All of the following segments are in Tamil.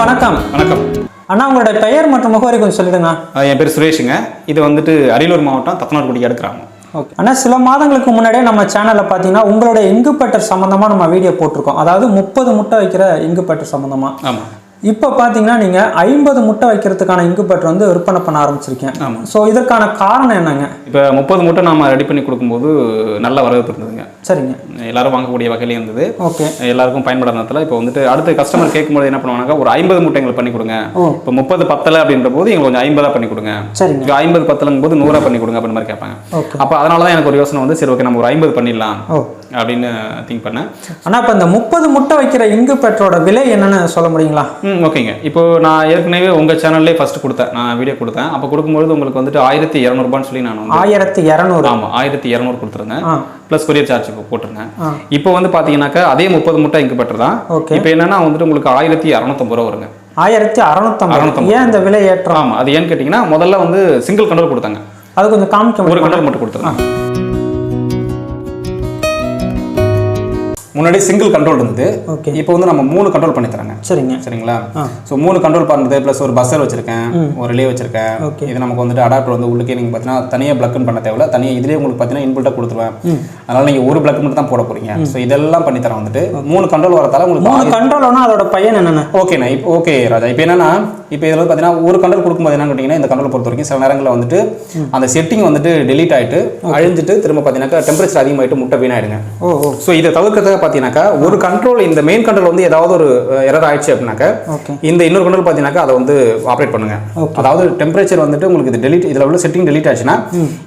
வணக்கம். வணக்கம். அண்ணா உங்களோட பெயர் மற்றும் முகவரி கொஞ்சம் சொல்லிடுங்க. என் பேர் சுரேஷுங்க. இது வந்துட்டு அரியலூர் மாவட்டம் தத்தனார்குடி அடுக்கிறாங்க. ஓகே. அண்ணா சில மாதங்களுக்கு முன்னாடியே நம்ம சேனலில் பார்த்தீங்கன்னா உங்களோட இங்கு பட்டர் சம்மந்தமாக நம்ம வீடியோ போட்டிருக்கோம். அதாவது முப்பது முட்டை வைக்கிற இங்கு பட்டர் சம்மந்தமாக ஆமாம் இப்போ பார்த்தீங்கன்னா நீங்கள் ஐம்பது முட்டை வைக்கிறதுக்கான இங்கு பட்டர் வந்து விற்பனை பண்ண ஆரம்பிச்சிருக்கேன் ஆமாம். ஸோ இதற்கான காரணம் என்னங்க? இப்போ முப்பது மூட்டை நாம ரெடி பண்ணி கொடுக்கும்போது நல்ல வரவேற்பு இருந்ததுங்க. சரிங்க. எல்லாரும் வாங்கக்கூடிய வகையிலே இருந்தது. ஓகே. எல்லாருக்கும் பயன்பட நேரத்தில் இப்போ வந்துட்டு அடுத்த கஸ்டமர் கேட்கும்போது என்ன பண்ணுவாங்க ஒரு ஐம்பது மூட்டை எங்களுக்கு பண்ணி கொடுங்க. இப்போ முப்பது பத்தலை அப்படின்ற போது எங்களுக்கு கொஞ்சம் ஐம்பதா பண்ணி கொடுங்க. சரிங்க. ஐம்பது பத்தலங்கும் போது நூறா பண்ணி கொடுங்க அப்படின்னு மாதிரி கேட்பாங்க. அப்போ அதனால தான் எனக்கு ஒரு யோசனை வந்து சரி ஓகே நம்ம ஒரு ஐம்பது பண்ணிடலாம். அப்படின்னு திங்க் பண்ணேன். அண்ணா இப்போ இந்த முப்பது முட்டை வைக்கிற இங்கு பட்டரோட விலை என்னன்னு சொல்ல முடியுங்களா? ம் ஓகேங்க. இப்போ நான் ஏற்கனவே உங்கள் சேனல்லே ஃபர்ஸ்ட் கொடுத்தேன். நான் வீடியோ கொடுத்தேன். அப்போ கொடுக்கும்போது உங்களுக்கு வந்துட்டு ஆயிரத்தி இரநூறுபான்னு சொல்லி நான் ஆயிரத்தி இரநூறு. ஆமாம் ஆயிரத்தி இரநூறு கொடுத்துருந்தேன். ப்ளஸ் கொரியர் சார்ஜ் போட்டிருந்தேன். இப்போ வந்து பார்த்தீங்கன்னாக்கா அதே முப்பது முட்டை இங்கு பெற்று தான் ஓகே. இப்போ என்னன்னா வந்துட்டு உங்களுக்கு ஆயிரத்தி இரநூத்தம்பது ரூபா வருங்க. ஆயிரத்தி அறுநூத்தம்பது. ஏன் இந்த விலை ஏற்றம்? ஆமாம் அது ஏன்னு கேட்டிங்கன்னா முதல்ல வந்து சிங்கிள் கண்ட்ரோல் கொடுத்தாங்க. அது கொஞ்சம் காமிக்க ஒரு? கண்ட்ரோல் மட்டும் கொடுத்துருங்க முன்னாடி சிங்கிள் கண்ட்ரோல் இருந்தது. ஓகே இப்போ வந்து நம்ம மூணு கண்ட்ரோல் பண்ணி தராங்க சரிங்க. சரிங்களா. ஸோ மூணு கண்ட்ரோல் பண்ணுறது ப்ளஸ் ஒரு பஸ்ஸர் வச்சிருக்கேன். ஒரு ரிலே வச்சிருக்கேன். இது நமக்கு வந்துட்டு அடாப்டர் வந்து உள்ளுக்கே நீங்கள் பார்த்தீங்கன்னா தனியாக பிளக்னு பண்ண தேவையில்ல. தனியாக இதுலேயே உங்களுக்கு பார்த்தீங்கன்னா இன்புல்ட்டாக கொடுத்துருவேன். அதனால நீங்கள் ஒரு பிளக் மட்டும் தான் போட போறீங்க. ஸோ இதெல்லாம் பண்ணி தரேன் வந்துட்டு. மூணு கண்ட்ரோல் வரதால உங்களுக்கு மூணு கண்ட்ரோல் அதோட பையன் என்னென்ன? ஓகேண்ணா இப்போ ஓகே ராஜா. இப்போ என்னன்னா இப்போ இதில் வந்து பார்த்தீங்கன்னா ஒரு கண்ட்ரோல் கொடுக்கும்போது என்ன கேட்டிங்கன்னா இந்த கண்ட்ரோல் பொறுத்த வரைக்கும் சில நேரங்களில் வந்துட்டு அந்த செட்டிங் வந்துட்டு டெலீட் ஆயிட்டு அழிஞ்சிட்டு திரும்ப பார்த்தீங்கன்னாக்கா டெம்பரேச்சர் அதிகமாயிட்டு முட்டை வீணாயிடுங்க. ஓ ஸோ இதை தவிர்க்கிறதுக்காக பார்த்தீங்கன்னாக்கா ஒரு கண்ட்ரோல் இந்த மெயின் கண்ட்ரோல் வந்து ஏதாவது ஒரு எரர் ஆயிடுச்சு அப்படின்னாக்கா இந்த இன்னொரு கண்ட்ரோல் பார்த்தீங்கன்னாக்கா அதை வந்து ஆப்ரேட் பண்ணுங்க. அதாவது டெம்பரேச்சர் வந்துட்டு உங்களுக்கு இது டெலிட் இதில் உள்ள செட்டிங் டெலிட் ஆச்சுன்னா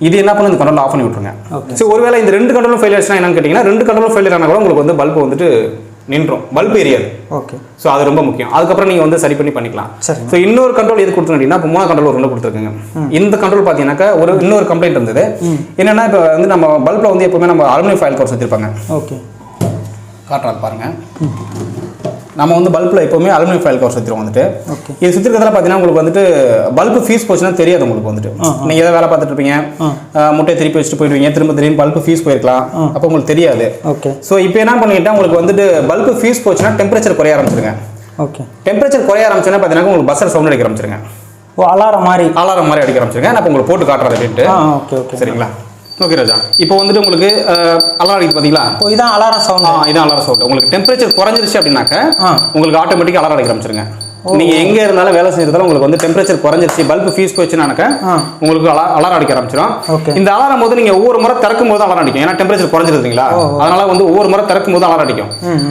இது என்ன பண்ணும்? இந்த கண்ட்ரோல் ஆஃப் பண்ணி விட்டுருங்க. சரி ஒருவேளை இந்த ரெண்டு கண்ட்ரோலும் ஃபெயிலியர் ஆச்சுன்னா என்னன்னு கேட்டிங்கன்னா ரெண்டு கண்ட்ரோலும் ஃபெயிலியர் ஆனால் கூட உங்களுக்கு வந்து பல்ப் வந்துட்டு நின்றோம். பல்ப் எரியாது ஓகே ஸோ அது ரொம்ப முக்கியம். அதுக்கப்புறம் நீங்கள் வந்து சரி பண்ணி பண்ணிக்கலாம். சரிங்க. ஸோ இன்னொரு கண்ட்ரோல் எது கொடுத்துருங்க அப்படின்னா இப்போ மூணாவது கண்ட்ரோல் ரெண்டு கொடுத்துருக்குங்க. இந்த கண்ட்ரோல் பார்த்தீங்கன்னாக்கா ஒரு இன்னொரு கம்ப்ளைண்ட் இருந்தது. என்னன்னா இப்போ வந்து நம்ம பல்பில் வந்து எப்பவுமே நம்ம அலுமினியம் ஃபைல் கவர் சுற்றிருப்பாங்க ஓகே காட்டுறாரு பாருங்க. நம்ம வந்து பல்பில் எப்பவுமே அலுமினியம் ஃபைல் கவர் சுற்றிடுவோம் வந்துட்டு. இது சுற்றிருக்கிறதுல பார்த்தீங்கன்னா உங்களுக்கு வந்துட்டு பல்பு ஃபீஸ் போச்சுன்னா தெரியாது உங்களுக்கு வந்துட்டு. நீங்கள் ஏதோ வேலை பார்த்துட்டு இருப்பீங்க முட்டையை திருப்பி வச்சுட்டு போயிடுவீங்க திரும்ப திடீர்னு பல்பு ஃபீஸ் போயிருக்கலாம். அப்போ உங்களுக்கு தெரியாது. ஓகே ஸோ இப்போ என்ன பண்ணிட்டா உங்களுக்கு வந்துட்டு பல்பு ஃபீஸ் போச்சுன்னா டெம்பரேச்சர் குறைய ஆரம்பிச்சிருங்க. ஓகே டெம்பரேச்சர் குறைய ஆரம்பிச்சுன்னா பார்த்தீங்கன்னா உங்களுக்கு பஸ்ஸர் சவுண்ட் அடிக்க ஆரம்பிச்சிருங்க. ஓ அலாரம் மாதிரி. அலாரம் மாதிரி அடிக்க ஆரம்பிச்சிருங்க. நான் உங்களுக்கு போட்டு காட்டுறேன் அப்படின்ட்டு ஓகே ஓகே சரிங்களா? ஓகே ராஜா இப்போ வந்துட்டு உங்களுக்கு அலாரம் அடிக்குது பார்த்தீங்களா ஓ இதான் அலாரம் சவுண்ட் இதான் அலாரம் சவுண்ட் உங்களுக்கு டெம்பரேச்சர் குறைஞ்சிருச்சு அப்படின்னாக்க உங்களுக்கு ஆட்டோமேட்டிக்காக அலாரம் அடிக்க ஆரம்பிச்சிருங்க. நீங்க எங்க இருந்தாலும் வேலை செய்யறதால உங்களுக்கு வந்து டெம்பரேச்சர் குறைஞ்சிருச்சு பல்ப் ஃபீஸ் போச்சுனாக்க. உங்களுக்கு அலா- அலாரம் அடிக்க ஆரம்பிச்சிடும் இந்த அலாரம் போது நீங்க ஒவ்வொரு முறை திறக்கும் போது அலாரம் அடிக்கும். ஏன்னா டெம்பரேச்சர் குறைஞ்சிருந்தீங்களா அதனால வந்து ஒவ்வொரு முறை திறக்கும் போது அலாரம் அடிக்கும்.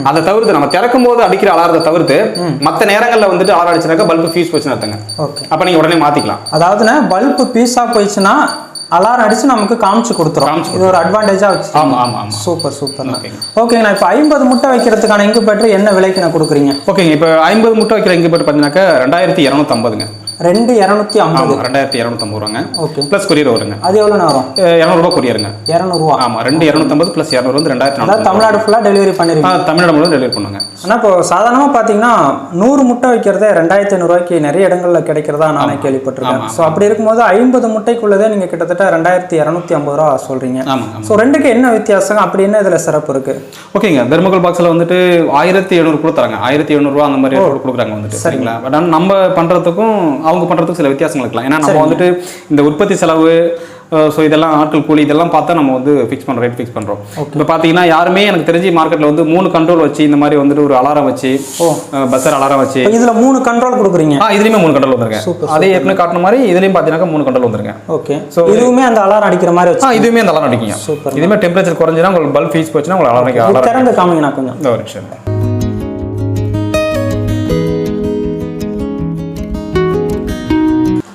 அதை தவிர்த்து நம்ம திறக்கும் போது அடிக்கிற அலாரத்தை தவிர்த்து மத்த நேரங்கள்ல வந்துட்டு அலாரம் அடிச்சினாக்க பல்ப் ஃபீஸ் போச்சுன்னு அர்த்தங்க. அப்ப நீங்க உடனே மாத்திக்கலாம். அதாவதுண்ணே பல்பு பீஸா போயிடுச்சுன்னா அலாரம் அடிச்சு நமக்கு காமிச்சு கொடுத்துரும். இது ஒரு அட்வான்டேஜா வச்சு. ஆமா ஆமா சூப்பர் சூப்பர் ஓகே ஓகேங்கண்ணா இப்போ ஐம்பது முட்டை வைக்கிறதுக்கான இங்கு பெற்று என்ன விலைக்கு நான் கொடுக்குறீங்க? ஓகேங்க இப்போ ஐம்பது முட்டை வைக்கிற இங்கே போட்டு பார்த்தீங்கன்னாக்கா ரெண்டாயிரத்தி இரநூத்தம்பதுங்க. ரெண்டு இரநூத்தி ஐம்பது. ரெண்டாயிரத்தி இரநூத்தம்பது ரூபாங்க. ஓகே. ப்ளஸ் கொரியர் வருங்க. அது எவ்வளோண்ணா வரும்? இரநூறுபா கொரியருங்க இரநூறுவா. ஆமாம் ரெண்டு இரநூத்தம்பது ப்ளஸ் இரநூறு வந்து ரெண்டாயிரத்தி அதாவது தமிழ்நாடு ஃபுல்லாக டெலிவரி பண்ணிருக்கீங்க ஆ தமிழ்நாடு முழுவதும் டெலிவரி பண்ணுங்க. ஆனால் இப்போ சாதாரணமாக பார்த்தீங்கன்னா நூறு முட்டை வைக்கிறதே ரெண்டாயிரத்தி ஐநூறுரூவாய்க்கு நிறைய இடங்களில் கிடைக்கிறதா நானே கேள்விப்பட்டிருக்கேன். ஸோ அப்படி இருக்கும்போது ஐம்பது முட்டைக்குள்ளதே நீங்கள் கிட்டத்தட்ட ரெண்டாயிரத்தி இரநூத்தி ஐம்பது ரூபா சொல்கிறீங்க ஸோ ரெண்டுக்கு என்ன வித்தியாசம் அப்படி என்ன இதில் சிறப்பு இருக்கு? ஓகேங்க. தெர்மோகோல் பாக்ஸில் வந்துட்டு ஆயிரத்தி எழுநூறு கூட தராங்க. ஆயிரத்தி எழுநூறுவா அந்த மாதிரி கூட கொடுக்குறாங்க வந்துட்டு. சரிங்களா? பட் ஆனால் நம்ம பண்ணுறதுக்கும் அவங்க பண்ணுறதுக்கும் சில வித்தியாசங்கள் இருக்கலாம். ஏன்னா நம்ம வந்துட்டு இந்த உற்பத்தி செலவு ஸோ இதெல்லாம் ஆட்கள் கூலி இதெல்லாம் பார்த்தா நம்ம வந்து ஃபிக்ஸ் பண்ணுறோம் ரேட் ஃபிக்ஸ் பண்ணுறோம் இப்போ பார்த்தீங்கன்னா யாருமே எனக்கு தெரிஞ்சு மார்க்கெட்டில் வந்து மூணு கண்ட்ரோல் வச்சு இந்த மாதிரி வந்துட்டு ஒரு அலாரம் வச்சு பஸ்ஸர் அலாரம் வச்சு. இதில் மூணு கண்ட்ரோல் கொடுக்குறீங்க. ஆ இதுலேயுமே மூணு கண்ட்ரோல் வந்துருங்க அதே ஏற்கனவே காட்டின மாதிரி இதுலேயும் பார்த்தீங்கன்னா மூணு கண்ட்ரோல் வந்துருங்க ஓகே So, இதுவுமே அந்த அலாரம் அடிக்கிற மாதிரி வச்சு இதுவுமே அந்த அலாரம் அடிக்குங்க. Super. இதுவுமே டெம்பரேச்சர் குறைஞ்சினா உங்களுக்கு பல்ப் ஃபீஸ் போச்சுன்னா உங்களுக்கு அலாரம் திறந்து காமிங்கண்ணா கொஞ்சம். ஒரு நிமிஷம்.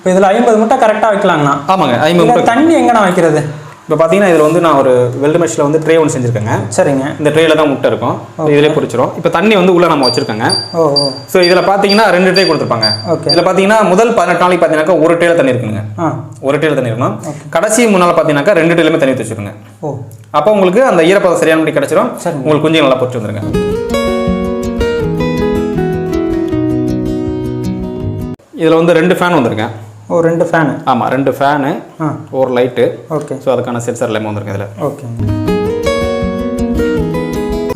இப்போ இதில் ஐம்பது முட்டை கரெக்டாக வைக்கலாங்கண்ணா. ஆமாங்க ஐம்பது இதில் தண்ணி எங்கண்ணா வைக்கிறது? இப்போ பார்த்தீங்கன்னா இதில் வந்து நான் ஒரு வெல்டு மெஷில் வந்து ட்ரே ஒன்று செஞ்சுருக்கேங்க. சரிங்க. இந்த ட்ரேல தான் முட்டை இருக்கும். இதிலே பொரிச்சிரும். இப்போ தண்ணி வந்து உள்ள நம்ம வச்சிருக்கோங்க. ஸோ இதில் பார்த்தீங்கன்னா ரெண்டு ட்ரே கொடுத்துருப்பாங்க. இதில் பார்த்தீங்கன்னா முதல் பதினெட்டு நாளைக்கு பார்த்தீங்கன்னாக்கா ஒரு ட்ரேல தண்ணி இருக்குங்க. ஒரு ட்ரேல தண்ணி இருக்கணும். கடைசி மூணு நாள் பார்த்தீங்கன்னாக்கா ரெண்டு ட்ரேலுமே தண்ணி வச்சுருங்க அப்போ உங்களுக்கு அந்த ஈரப்பதம் சரியானபடி கிடைச்சிரும். சரிங்க. உங்களுக்கு குஞ்சு நல்லா பொரிச்சு வந்துருங்க. இதில் வந்து ரெண்டு ஃபேன் வந்திருக்கேன். ஓ ரெண்டு ஃபேனு ஆமாம் ரெண்டு ஃபேனு ஒரு லைட்டு ஓகே. ஸோ அதுக்கான சென்சார் எல்லாமே வந்திருக்கு இதில். ஓகே.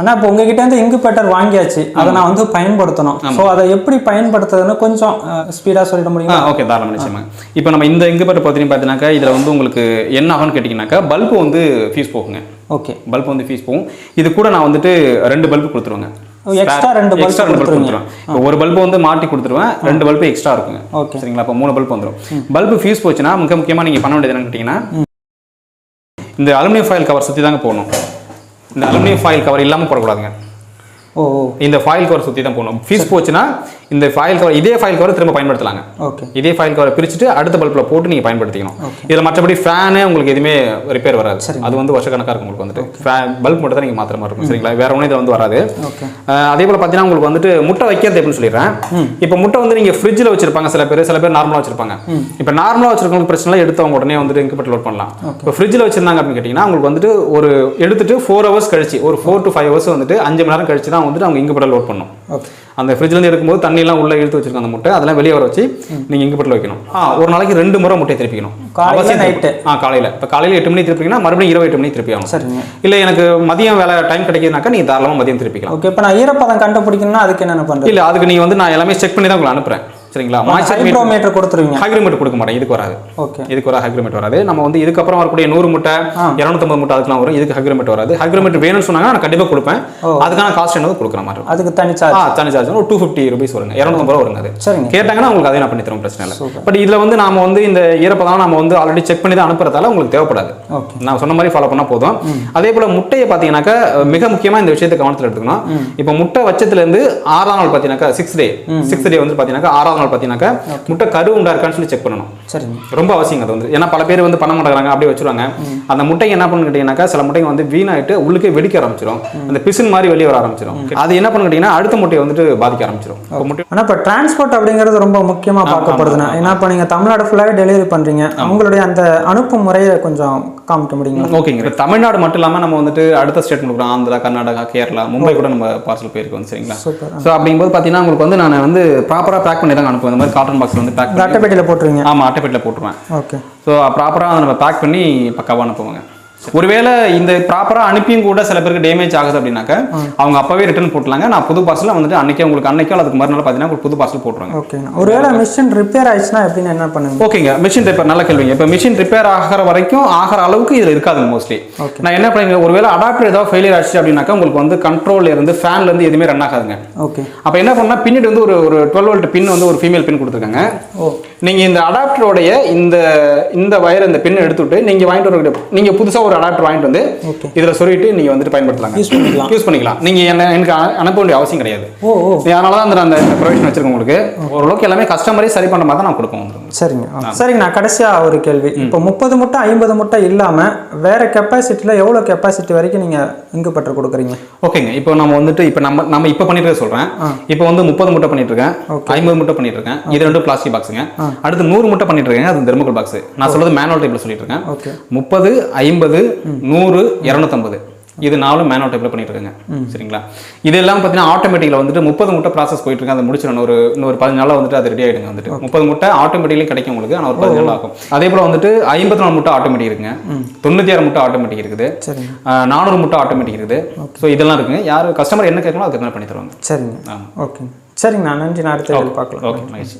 அண்ணா ஆனா இப்போ உங்ககிட்ட இருந்து இங்குபெட்டர் வாங்கியாச்சு. அதை நான் வந்து பயன்படுத்தணும். ஸோ அதை எப்படி பயன்படுத்துறதுன்னு கொஞ்சம் ஸ்பீடா சொல்லிட முடியுமா? ஓகே தாராளம் நிச்சயமா. இப்போ நம்ம இந்த இங்குபெட்டர் பார்த்தீங்கன்னா பார்த்தீங்கன்னாக்கா இதில் வந்து உங்களுக்கு என்ன ஆகும்னு கேட்டிங்கனாக்கா பல்பு வந்து ஃபீஸ் போகுங்க. ஓகே. பல்ப் வந்து ஃபீஸ் போகும். இது கூட நான் வந்துட்டு ரெண்டு பல்பு கொடுத்துருவேங்க. எக்ஸ்ட்ரா ரெண்டு bulb எக்ஸ்ட்ரா ரெண்டு பல்ப். கொடுத்துருவேன் இப்போ ஒரு பல்பு வந்து மாட்டி கொடுத்துருவேன் ரெண்டு பல்பு எக்ஸ்ட்ரா இருக்குங்க. ஓகே. சரிங்களா? இப்போ மூணு பல்ப் வந்துடும் பல்பு ஃபீஸ் போச்சுன்னா மிக முக்கியமாக நீங்கள் பண்ண வேண்டியது என்னன்னு கேட்டிங்கன்னா இந்த அலுமினியம் ஃபாயில் கவர் சுற்றி தாங்க போகணும் இந்த அலுமினியம் ஃபாயில் கவர் இல்லாமல் போடக்கூடாதுங்க. இந்த ஃபாயில் கவர் சுற்றி தான் போகணும் ஃபீஸ் போச்சுன்னா இந்த ஃபாயில் கவர் இதே ஃபாயில் கவர் திரும்ப பயன்படுத்தலாங்க. ஓகே. இதே ஃபைல் கவரை பிரிச்சுட்டு அடுத்த பல்பில் போட்டு நீங்கள் பயன்படுத்திக்கணும். இதில் மற்றபடி ஃபேனு உங்களுக்கு எதுவுமே ரிப்பேர் வராது. அது வந்து வருஷக்கணக்காக இருக்கும் உங்களுக்கு வந்துட்டு. ஃபேன் பல்ப் மட்டும் தான் நீங்கள் மாத்திர மாதிரி இருக்கும் சரிங்களா? வேற ஒன்றும் இதில் வந்து வராது. அதே போல் பார்த்தீங்கன்னா உங்களுக்கு வந்துட்டு முட்டை வைக்கிறது எப்படின்னு சொல்லிடுறேன். இப்போ முட்டை வந்து நீங்கள் ஃப்ரிட்ஜில் வச்சிருப்பாங்க சில பேர் சில பேர் நார்மலாக வச்சிருப்பாங்க. இப்போ நார்மலாக வச்சிருக்கவங்களுக்கு பிரச்சனை இல்லை எடுத்து அவங்க உடனே வந்துட்டு இன்குபேட்டர் லோட் பண்ணலாம். இப்போ ஃப்ரிட்ஜில் வச்சிருந்தாங்க அப்படின்னு கேட்டிங்கன்னா உங்களுக்கு வந்துட்டு ஒரு எடுத்துட்டு ஃபோர் ஹவர்ஸ் கழிச்சு ஒரு ஃபோர் டு ஃபைவ் ஹவர்ஸ் வந்துட்டு அஞ்சு மணி நேரம் கழிச்சு தான் வந்துட்டு அவங்க இன்குபேட்டர் லோட் பண்ணணும் ஓகே அந்த ஃப்ரிட்ஜ்லேருந்து எடுக்கும்போது தண்ணியெல்லாம் உள்ள இழுத்து வச்சிருக்க அந்த முட்டை. அதெல்லாம் வெளியே வர வச்சு நீங்கள் இங்குபெட்டில் வைக்கணும். ஆ ஒரு நாளைக்கு ரெண்டு முறை முட்டையை திருப்பிக்கணும். அவசியம்? திருப்பி- ஆ காலையில். இப்போ காலையில் எட்டு மணி திருப்பிங்கன்னா மறுபடியும் இரவு எட்டு மணி திருப்பி ஆகணும். சரிங்க. இல்லை எனக்கு மதியம் வேலை டைம் கிடைக்குதுனாக்கா நீங்கள் தாராளமாக மதியம் திருப்பிக்கலாம். ஓகே இப்போ நான் ஈரப்பதம் கண்டுபிடிக்கணும்னா அதுக்கு என்னென்ன பண்றது? இல்லை அதுக்கு நீங்கள் வந்து நான் எல்லாமே செக் பண்ணி தான் உங்களை அனுப்புகிறேன் சரிங்களா மாய்ச்சர் ஹைட்ரோமீட்டர் கொடுத்துருவீங்க. ஹைக்ரோமீட்டர் கொடுக்க மாட்டேன் இதுக்கு வராது. ஓகே. இதுக்கு ஒரு ஹைக்ரோமீட்டர் வராது. நம்ம வந்து இதுக்கப்புறம் வரக்கூடிய நூறு முட்டை இரநூத்தம்பது முட்டை அதுக்கெல்லாம் வரும். இதுக்கு ஹைக்ரோமீட்டர் வராது. ஹைக்ரோமீட்டர் வேணும்னு சொன்னாங்க நான் கண்டிப்பாக கொடுப்பேன். அதுக்கான காஸ்ட் என்னது கொடுக்குற மாதிரி இருக்கும். அதுக்கு தனி ஆ தனி சார்ஜ் ஒரு டூ ஃபிஃப்டி ருபீஸ் வருங்க. இரநூத்தம்பது ரூபா வருங்க அது. சரிங்க. கேட்டாங்கன்னா உங்களுக்கு அதே நான் பண்ணி தரோம் பிரச்சனை இல்லை. பட் இதுல வந்து நாம வந்து இந்த ஈரப்பதம் நம்ம வந்து ஆல்ரெடி செக் பண்ணி தான் அனுப்புறதால உங்களுக்கு தேவைப்படாது. நான் சொன்ன மாதிரி ஃபாலோ பண்ணா போதும். அதே போல முட்டையை பார்த்தீங்கன்னாக்கா மிக முக்கியமா இந்த விஷயத்தை கவனத்தில் எடுத்துக்கணும். இப்போ முட்டை வச்சத்துல இருந்து ஆறாம் நாள் பார்த்தீங்கன்னாக்கா சிக்ஸ் டே சிக்ஸ் டே வந்து பார்த்தீங்கன்னாக்கா ஆறாம் நாள் பார்த்தீங்கன்னாக்கா முட்டை கரு உண்டா இருக்கான்னு சொல்லி செக் பண்ணணும். சரிங்க. ரொம்ப அவசியம் அது வந்து. ஏன்னா பல பேர் வந்து பண்ண மாட்டேங்கிறாங்க அப்படியே வச்சிருவாங்க. அந்த முட்டைங்க என்ன பண்ணு கேட்டீங்கன்னாக்கா சில முட்டைங்க வந்து வீணாயிட்டு உள்ளுக்கே வெடிக்க ஆரம்பிச்சிடும் அந்த பிசின் மாதிரி வெளியே வர ஆரம்பிச்சிடும் அது என்ன பண்ணு கேட்டீங்கன்னா அடுத்த முட்டையை வந்துட்டு பாதிக்க ஆரம்பிச்சிடும் முட்டை ஆனா இப்போ டிரான்ஸ்போர்ட் அப்படிங்கிறது ரொம்ப முக்கியமா பார்க்கப்படுதுண்ணா ஏன்னா இப்போ நீங்க தமிழ்நாடு ஃபுல்லாவே டெலிவரி பண்றீங்க. அவங்களுடைய அந்த அனுப்பும் முறையை கொஞ்சம் காமிக்க முடியுங்களா? ஓகேங்க. இப்போ தமிழ்நாடு மட்டும் இல்லாமல் நம்ம வந்துட்டு அடுத்த ஸ்டேட் கொடுக்குறோம் ஆந்திரா கர்நாடகா கேரளா மும்பை கூட நம்ம பார்சல் போயிருக்கு வந்து சரிங்களா ஸோ அப்படிங்கும்போது பார்த்தீங்கன்னா உங்களுக்கு வந்து நான் வந்து ப்ராப்பராக பேக் பண்ணி தான் அனுப்புவேன் இந்த மாதிரி காட்டன் பாக்ஸ் வந்து பேக் அட்டைப்பெட்டியில போட்டுருவீங்க? ஆமாம் அட்டைப்பேட்டில் போட்டுருவேன். ஓகே. ஸோ ப்ராப்பராக நம்ம பேக் பண்ணி பக்காவாக அனுப்புவாங்க. ஒருவேளை இந்த ப்ராப்பராக அனுப்பியும் கூட சில பேருக்கு டேமேஜ் ஆகுது அப்படின்னாக்க அவங்க அப்பவே ரிட்டர்ன் போட்டுலாங்க நான் புது பார்சல் வந்துட்டு அன்னைக்கே உங்களுக்கு அன்னைக்கோ அதுக்கு மறுநாள் பார்த்தீங்கன்னா புது பார்சல் போட்டுருவாங்க. ஓகேண்ணா ஒருவேளை மிஷின் ரிப்பேர் ஆயிடுச்சுன்னா எப்படின்னு என்ன பண்ணுங்க ஓகேங்க மிஷின் ரிப்பேர் நல்ல கேள்விங்க. இப்போ மிஷின் ரிப்பேர் ஆகிற வரைக்கும் ஆகிற அளவுக்கு இது இருக்காது மோஸ்ட்லி. நான் என்ன பண்ணுங்க? ஒருவேளை அடாப்டர் ஏதாவது ஃபெயிலியர் ஆச்சு அப்படின்னாக்கா உங்களுக்கு வந்து கண்ட்ரோல்ல இருந்து ஃபேன்ல இருந்து எதுவுமே ரன் ஆகாதுங்க. ஓகே அப்போ என்ன பண்ணா பின்னாடி வந்து ஒரு ஒரு டுவெல் வோல்ட் பின் வந்து ஒரு ஃபீமேல் பின் கொடுத்துருக்காங்க. ஓ. நீங்க இந்த அடாப்டரோடைய இந்த இந்த வயர் இந்த பின் எடுத்துட்டு நீங்க வாங்கிட்டு வர நீங்க புதுசா ஒரு அடாப்டர் வாங்கிட்டு வந்து. இதுல சொருகிட்டு நீங்க வந்துட்டு பயன்படுத்தலாம் Use பண்ணிக்கலாம். யூஸ் பண்ணிக்கலாம். நீங்க என்ன எனக்கு அனுப்ப வேண்டிய அவசியம் கிடையாது. அதனால தான் அந்த அந்த ப்ரொவிஷன் வச்சிருக்கோம் உங்களுக்கு. ஓரளவுக்கு எல்லாமே கஸ்டமரே சரி பண்ற மாதிரி தான் நான் உங்களுக்கு. சரிங்க. ஆ. சரிங்கண்ணா கடைசியா ஒரு கேள்வி. இப்போ முப்பது முட்டை ஐம்பது முட்டை இல்லாம வேற கெப்பாசிட்டில எவ்வளவு கெப்பாசிட்டி வரைக்கும் நீங்க இங்கு பற்று கொடுக்குறீங்க? ஓகேங்க. இப்போ நம்ம வந்துட்டு இப்போ நம்ம நம்ம இப்போ பண்ணிட்டு சொல்றேன். இப்போ வந்து முப்பது முட்டை பண்ணிட்டு இருக்கேன். ஐம்பது முட்டை பண்ணிட்டு இருக்கேன். இது ரெண்டும் பிளாஸ்டிக் பாக்ஸுங்க அடுத்து நூறு முட்டை பண்ணிட்டு இருக்கேன் அது தெர்மோகோல் பாக்ஸ் நான் சொல்றது மேனுவல் டைப்ல சொல்லிட்டு இருக்கேன். முப்பது ஐம்பது நூறு இரநூத்தம்பது. இது நாலும் மேனுவல் டைப்ல பண்ணிட்டு இருக்கேங்க. சரிங்களா? இது எல்லாம் பார்த்தீங்கன்னா ஆட்டோமேட்டிக்ல வந்துட்டு முப்பது முட்டை ப்ராசஸ் போயிட்டு இருக்கு. அதை முடிச்சிடணும். ஒரு இன்னொரு பதினஞ்சு நாள்ல வந்துட்டு அது ரெடி ஆயிடுங்க வந்துட்டு. முப்பது முட்டை ஆட்டோமேட்டிக்லி கிடைக்கும் உங்களுக்கு. ஆனால் ஒரு பதினஞ்சு நாள் ஆகும். அதே போல வந்துட்டு ஐம்பத்தி நாலு முட்டை ஆட்டோமேட்டிக் இருக்குங்க. தொண்ணூத்தி ஆறு முட்டை ஆட்டோமேட்டிக் இருக்குது. நானூறு முட்டை ஆட்டோமேட்டிக் இருக்குது. ஸோ இதெல்லாம் இருக்குங்க. யார் கஸ்டமர் என்ன கேட்கணும் அதுக்கு மாதிரி பண்ணி தருவாங்க. சரிங்க. ஆமா. ஓகே சரிங்கண்ணா நன்றி. நான் அடுத்த பார்க்கலாம். ஓகே மகிழ்ச்சி.